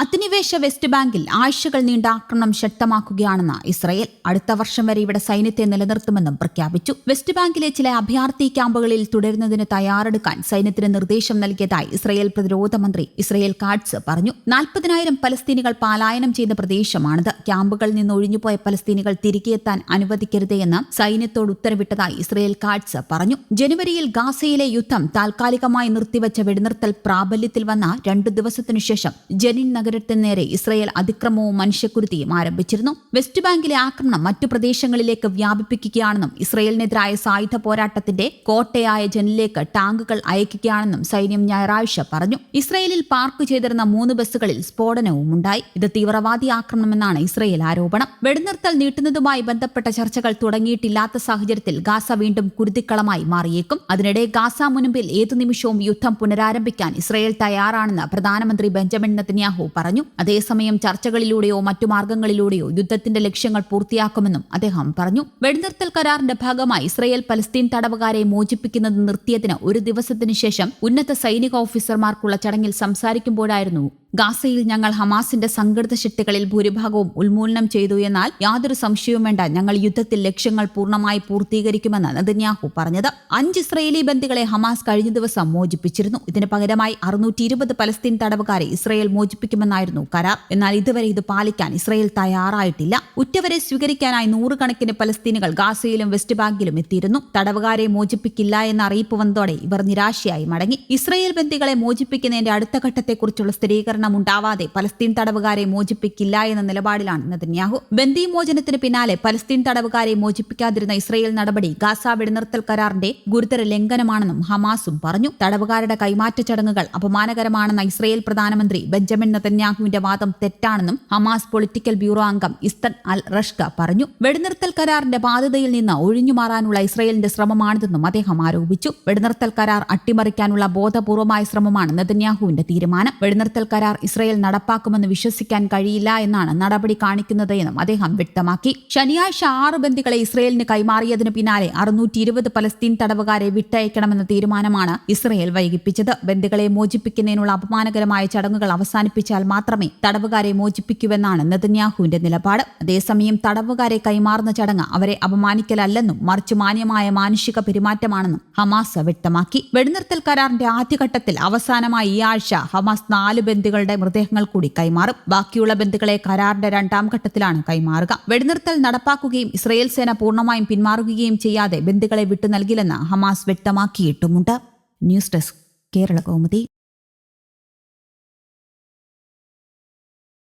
അധിനിവേശ വെസ്റ്റ് ബാങ്കിൽ ആഴ്ചകൾ നീണ്ട ആക്രമണം ശക്തമാക്കുകയാണെന്ന് ഇസ്രയേൽ അടുത്ത വർഷം വരെ ഇവിടെ സൈന്യത്തെ നിലനിർത്തുമെന്നും പ്രഖ്യാപിച്ചു. വെസ്റ്റ് ബാങ്കിലെ ചില അഭയാർത്ഥി ക്യാമ്പുകളിൽ തുടരുന്നതിന് തയ്യാറെടുക്കാൻ സൈന്യത്തിന് നിർദ്ദേശം നൽകിയതായി ഇസ്രയേൽ പ്രതിരോധ മന്ത്രി ഇസ്രയേൽ കാഡ്സ് പറഞ്ഞു. നാൽപ്പതിനായിരം പലസ്തീനികൾ പലായനം ചെയ്ത പ്രദേശമാണിത്. ക്യാമ്പുകളിൽ നിന്ന് ഒഴിഞ്ഞുപോയ പലസ്തീനികൾ തിരികെ അനുവദിക്കരുതെന്ന് അനുവദിക്കരുത് സൈന്യത്തോട് ഉത്തരവിട്ടതായി ഇസ്രയേൽ കാഡ്സ് പറഞ്ഞു. ജനുവരിയിൽ ഗാസയിലെ യുദ്ധം താൽക്കാലികമായി നിർത്തിവച്ച വെടിനിർത്തൽ പ്രാബല്യത്തിൽ വന്ന രണ്ടു ദിവസത്തിനുശേഷം ജനിൻ ജനിൻ നഗരത്തിന് നേരെ ഇസ്രയേൽ അതിക്രമവും മനുഷ്യക്കുരുതിയും ആരംഭിച്ചിരുന്നു. വെസ്റ്റ് ബാങ്കിലെ ആക്രമണം മറ്റു പ്രദേശങ്ങളിലേക്ക് വ്യാപിപ്പിക്കുകയാണെന്നും ഇസ്രയേലിനെതിരായ സായുധ പോരാട്ടത്തിന്റെ കോട്ടയായ ജനിലേക്ക് ടാങ്കുകൾ അയക്കുകയാണെന്നും സൈന്യം ഞായറാഴ്ച പറഞ്ഞു. ഇസ്രയേലിൽ പാർക്ക് ചെയ്തിരുന്ന മൂന്ന് ബസ്സുകളിൽ സ്ഫോടനവും ഉണ്ടായി. ഇത് തീവ്രവാദി ആക്രമണമെന്നാണ് ഇസ്രയേൽ ആരോപണം. വെടിനിർത്തൽ നീട്ടുന്നതുമായി ബന്ധപ്പെട്ട ചർച്ചകൾ തുടങ്ങിയിട്ടില്ലാത്ത സാഹചര്യത്തിൽ ഗാസ വീണ്ടും കുരുതിക്കളമായി മാറിയേക്കും. അതിനിടെ ഗാസ മുൻപിൽ ഏതു നിമിഷവും യുദ്ധം പുനരാരംഭിക്കാൻ ഇസ്രയേൽ തയ്യാറാണെന്ന് പ്രധാനമന്ത്രി ബെഞ്ചമിൻ നെതന്യാഹു പറഞ്ഞു. അതേസമയം ചർച്ചകളിലൂടെയോ മറ്റു മാർഗങ്ങളിലൂടെയോ യുദ്ധത്തിന്റെ ലക്ഷ്യങ്ങൾ പൂർത്തിയാക്കുമെന്നും അദ്ദേഹം പറഞ്ഞു. വെടിനിർത്തൽ കരാറിന്റെ ഭാഗമായി ഇസ്രയേൽ പലസ്തീൻ തടവുകാരെ മോചിപ്പിക്കുന്നത് നിർത്തിയതിന് ഒരു ദിവസത്തിനു ശേഷം ഉന്നത സൈനിക ഓഫീസർമാർക്കുള്ള ചടങ്ങിൽ സംസാരിക്കുമ്പോഴായിരുന്നു ഗാസയിൽ ഞങ്ങൾ ഹമാസിന്റെ സംഘടിത ശക്തികളിൽ ഭൂരിഭാഗവും ഉന്മൂലനം ചെയ്തു എന്നാൽ യാതൊരു സംശയവും വേണ്ട. ഞങ്ങൾ യുദ്ധത്തിൽ ലക്ഷ്യങ്ങൾ പൂർണമായി പൂർത്തീകരിക്കുമെന്ന് നെതന്യാഹു പറഞ്ഞത്. അഞ്ച് ഇസ്രയേലി ബന്ദികളെ ഹമാസ് കഴിഞ്ഞ ദിവസം മോചിപ്പിച്ചിരുന്നു. ഇതിന് പകരമായി അറുന്നൂറ്റി ഇരുപത് പലസ്തീൻ തടവുകാരെ ഇസ്രയേൽ മോചിപ്പിക്കുമെന്നായിരുന്നു കരാർ. എന്നാൽ ഇതുവരെ ഇത് പാലിക്കാൻ ഇസ്രയേൽ തയ്യാറായിട്ടില്ല. ഉറ്റവരെ സ്വീകരിക്കാനായി നൂറുകണക്കിന് പലസ്തീനുകൾ ഗാസയിലും വെസ്റ്റ് ബാങ്കിലും എത്തിയിരുന്നു. തടവുകാരെ മോചിപ്പിക്കില്ല എന്ന അറിയിപ്പ് വന്നതോടെ ഇവർ നിരാശയായി മടങ്ങി. ഇസ്രയേൽ ബന്ദികളെ മോചിപ്പിക്കുന്നതിന്റെ അടുത്ത ഘട്ടത്തെക്കുറിച്ചുള്ള സ്ഥിരീകരണം ഉണ്ടാവാതെ പലസ്തീൻ തടവുകാരെ മോചിപ്പിക്കില്ല എന്ന നിലപാടിലാണ് നെതന്യാഹു. ബന്ദി മോചനത്തിന് പിന്നാലെ പലസ്തീൻ തടവുകാരെ മോചിപ്പിക്കാതിരുന്ന ഇസ്രയേൽ നടപടി ഗാസ വെടിനിർത്തൽ കരാറിന്റെ ഗുരുതര ലംഘനമാണെന്നും ഹമാസും പറഞ്ഞു. തടവുകാരുടെ കൈമാറ്റ ചടങ്ങുകൾ അപമാനകരമാണെന്ന ഇസ്രയേൽ പ്രധാനമന്ത്രി ബെഞ്ചമിൻ നെതന്യാഹുവിന്റെ വാദം തെറ്റാണെന്നും ഹമാസ് പൊളിറ്റിക്കൽ ബ്യൂറോ അംഗം ഇസ്തൻ അൽ റഷ്ക പറഞ്ഞു. വെടിനിർത്തൽ കരാറിന്റെ ബാധ്യതയിൽ നിന്ന് ഒഴിഞ്ഞുമാറാനുള്ള ഇസ്രയേലിന്റെ ശ്രമമാണിതെന്നും അദ്ദേഹം ആരോപിച്ചു. വെടിനിർത്തൽ കരാർ അട്ടിമറിക്കാനുള്ള ബോധപൂർവമായ ശ്രമമാണ് നെതന്യാഹുവിന്റെ തീരുമാനം. വെടിനിർത്തൽ കരാർ ഇസ്രയേൽ നടപ്പാക്കുമെന്ന് വിശ്വസിക്കാൻ കഴിയില്ല എന്നാണ് നടപടി കാണിക്കുന്നത് എന്നും അദ്ദേഹം വ്യക്തമാക്കി. ശനിയാഴ്ച ആറ് ബന്ദികളെ ഇസ്രയേലിന് കൈമാറിയതിനു പിന്നാലെ അറുന്നൂറ്റി ഇരുപത് പലസ്തീൻ തടവുകാരെ വിട്ടയക്കണമെന്ന തീരുമാനമാണ് ഇസ്രയേൽ വൈകിപ്പിച്ചത്. ബന്ദികളെ മോചിപ്പിക്കുന്നതിനുള്ള അപമാനകരമായ ചടങ്ങുകൾ അവസാനിപ്പിച്ചാൽ മാത്രമേ തടവുകാരെ മോചിപ്പിക്കൂവെന്നാണ് നെതന്യാഹുവിന്റെ നിലപാട്. അതേസമയം തടവുകാരെ കൈമാറുന്ന ചടങ്ങ് അവരെ അപമാനിക്കലല്ലെന്നും മറിച്ച് മാന്യമായ മാനുഷിക പെരുമാറ്റമാണെന്നും ഹമാസ് വ്യക്തമാക്കി. വെടിനിർത്തൽ കരാറിന്റെ ആദ്യഘട്ടത്തിൽ അവസാനമായി ഈ ആഴ്ച ഹമാസ് നാല് ബന്ദികളുടെ മൃതദേഹങ്ങൾ കൂടി കൈമാറും. ബാക്കിയുള്ള ബന്ധുക്കളെ കരാറിന്റെ രണ്ടാം ഘട്ടത്തിലാണ് കൈമാറുക. വെടിനിർത്തൽ നടപ്പാക്കുകയും ഇസ്രയേൽ സേന പൂർണമായും പിന്മാറുകയും ചെയ്യാതെ ബന്ധുക്കളെ വിട്ടു നൽകില്ലെന്ന് Hamas വ്യക്തമാക്കിയിട്ടുമുണ്ട്. News desk Kerala Kaumudi.